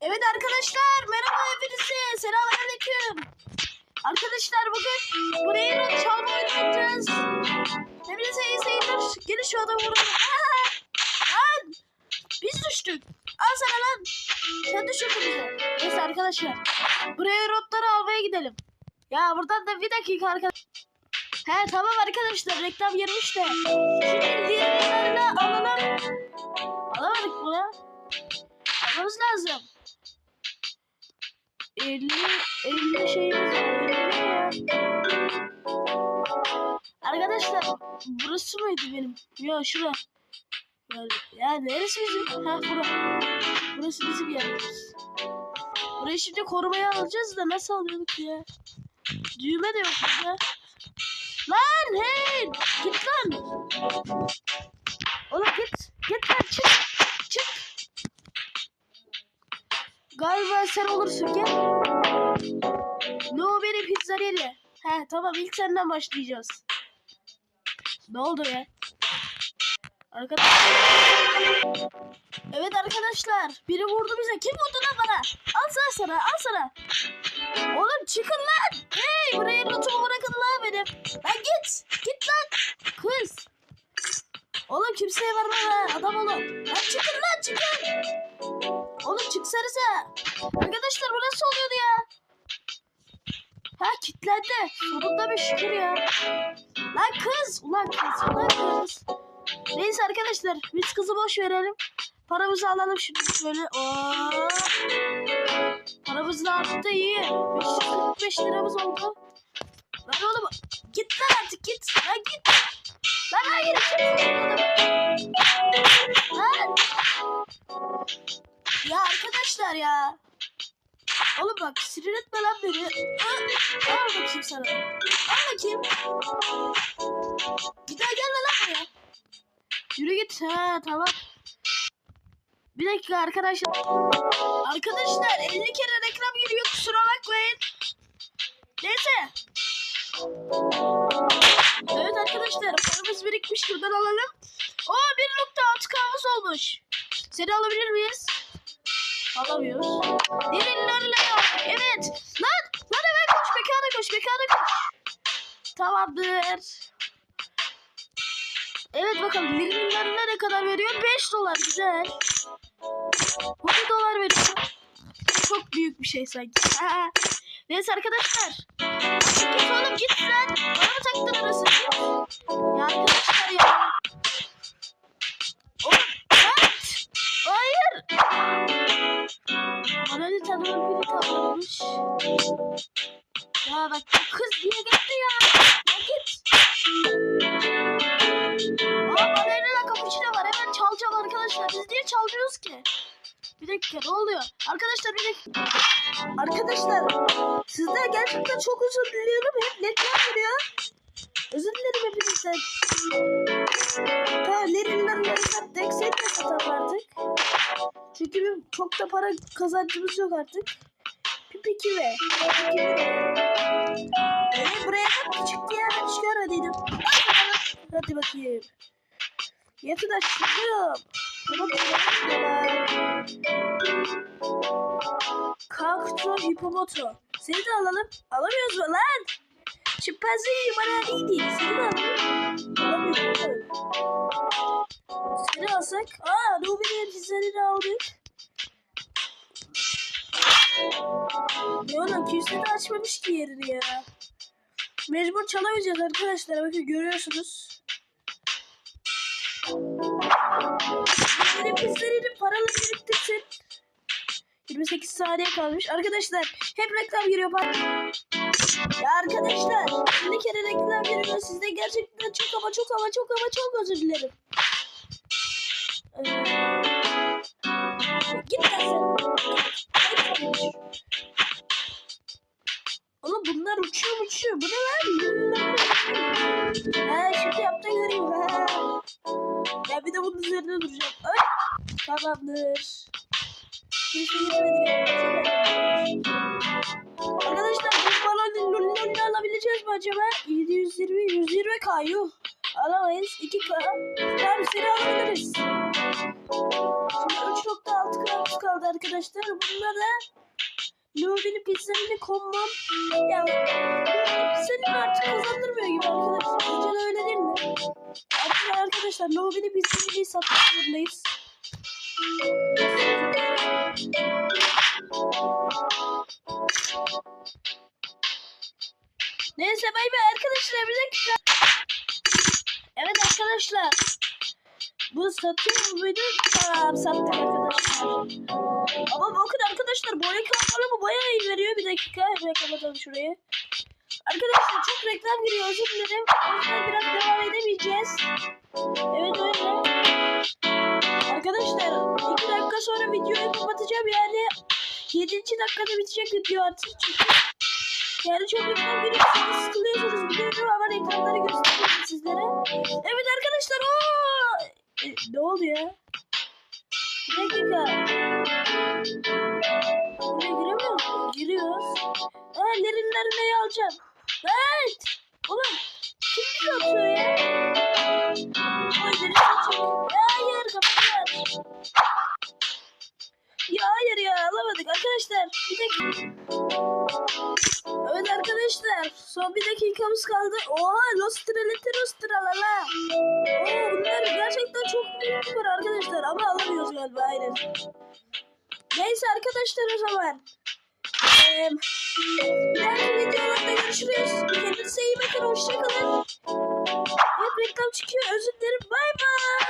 Evet arkadaşlar merhaba hepinize selamünaleyküm. Arkadaşlar bugün buraya çalma oynayacağız. Hepinize iyi seyirler. Gelin şu adamı vuralım. Biz düştük. Al sana lan. Sen düşürdün bizi. Neyse arkadaşlar. Buraya rotları almaya gidelim. Ya buradan da bir dakika arkadaşlar. He tamam arkadaşlar reklam girmiş de. Şimdi diğerlerini alalım. Almamız lazım. 50 50 şeyimiz var. 50 ya. Arkadaşlar burası mıydı benim? Yok şura. Ya neresi bizim? Ha bura. Burası bizim yerimiz. Burayı şimdi korumaya alacağız da nasıl alıyorduk ya? Düğme de yok burada. Lan hey! Git lan! Oğlum git. Git lan çık. Çık. Galiba sen olursun gel. No benim pizzeria. He tamam ilk senden başlayacağız. Ne oldu ya? Arkadaşlar. Evet arkadaşlar. Biri vurdu bize. Kim vurdu lan bana? Al sana sana. Al sana. Oğlum çıkın lan. Hey buraya notumu bırakın lan benim. Lan git. Git lan. Kız. Oğlum kimseye verme lan. Adam olun. Lan çıkın lan çıkın. Oğlum çıksanıza. Arkadaşlar bu nasıl oluyordu ya? Ha kilitlendi. Sonunda bir şükür ya. Lan kız. Ulan kız. Ulan kız. Neyse arkadaşlar biz kızı boş verelim. Paramızı alalım şimdi şöyle. Oo. Paramız da arttı iyi. 545 liramız oldu. Lan oğlum git lan artık git. Lan git. Lan hayır. Lan. Ya arkadaşlar ya. Oğlum bak sinir etme lan beni. Al, al bakayım sana. Al bakayım. Bir daha gelme lan buraya. Yürü git. Ha tamam. Bir dakika arkadaşlar. Arkadaşlar 50 kere reklam giriyor kusura bakmayın. Neyse. Evet arkadaşlar paramız birikmiş buradan alalım. O 1.6 kahvesi olmuş. Seni alabilir miyiz? Alamıyoruz. Dilinlerle Evet. Lan. Lan hemen koş. Mekana koş. Mekana koş. Tamamdır. Evet bakalım dilinlerine ne kadar veriyor? 5 dolar. Güzel. 10 dolar veriyor. Çok büyük bir şey sanki. Ha. Neyse arkadaşlar. Git oğlum git lan. Bana mı taktın orası? Git. Ya arkadaşlar ya. Kız niye gitti ya? Ya git. Aa balerina cappuccino var. Hemen çalacağım arkadaşlar. Biz niye çalmıyoruz ki? Bir dakika ne oluyor? Arkadaşlar bir dakika. Arkadaşlar sizden gerçekten çok özür diliyorum. Hep netler geliyor. Özür dilerim hepinizden. Tamam Lerinler'leri sattık. Seni de satalım artık. Çünkü çok da para kazancımız yok artık. Pipiki ve. Pipiki ve. Hadi bakayım. Yatın aşkım. Tamam Kakto hipomoto. Seni de alalım. Alamıyoruz mu lan? Çimpanze bana değil. Seni de alalım. Alamıyoruz. Seni alsak. Aa Nubi'nin pizzerini aldık. Ya oğlum kimse de açmamış ki yerini ya. Mecbur çalamayacağız arkadaşlar. Bakın görüyorsunuz. Pizzerini paralı biriktirsin. 28 saniye kalmış. Arkadaşlar hep reklam giriyor. Ya arkadaşlar bir kere reklam giriyor. Sizde gerçekten çok ama çok ama çok ama çok özür dilerim. Ee, git lan. Oğlum bunlar uçuyor uçuyor. Bu ne lan? Ha şimdi yaptı göreyim. Ha. Ya bir de bunun üzerine duracağım. Ay. Tamamdır. Arkadaşlar bu balon lolini alabileceğiz mi acaba? 720 120 k yuh. Alamayız. 2 k. Tamam seni alabiliriz. Şimdi 3.6 kramız kaldı arkadaşlar. Bunda da Nobel'i pizzanini kommam. Ya pizzanini artık kazandırmıyor gibi arkadaşlar. Sizce öyle değil mi? Artık arkadaşlar Nobel'i pizzanini satmak zorundayız. Neyse bay bay arkadaşlar bir dakika. Evet arkadaşlar. Bu satıyor muydu? Tamam sattık arkadaşlar. Ama bakın arkadaşlar bu reklam bana bu bayağı iyi veriyor. Bir dakika hemen kapatalım şurayı. Arkadaşlar çok reklam giriyor özür dilerim. O yüzden biraz devam edemeyeceğiz. Dakikada bitecek video artık çünkü. Yani çok reklam giriyorsunuz, sıkılıyorsunuz biliyorum ama reklamları gösteriyorum sizlere. Evet arkadaşlar o ne oldu ya? Bir dakika. Buraya giremiyor muyuz? Giriyoruz. Aa nerin nereneyi alacağım. Evet. Oğlum kim bizi atıyor ya? Açık? Ya hayır kapatıyor. Ya hayır ya alamadık arkadaşlar. Bir dakika. Evet arkadaşlar son bir dakikamız kaldı. Oha Los Treliteros Tralala. Oo bunlar gerçekten çok büyük bir arkadaşlar ama alamıyoruz galiba aynen. Neyse arkadaşlar o zaman. Ee, videolarda görüşürüz. Kendinize iyi bakın hoşçakalın. Evet reklam çıkıyor özür dilerim bay bay.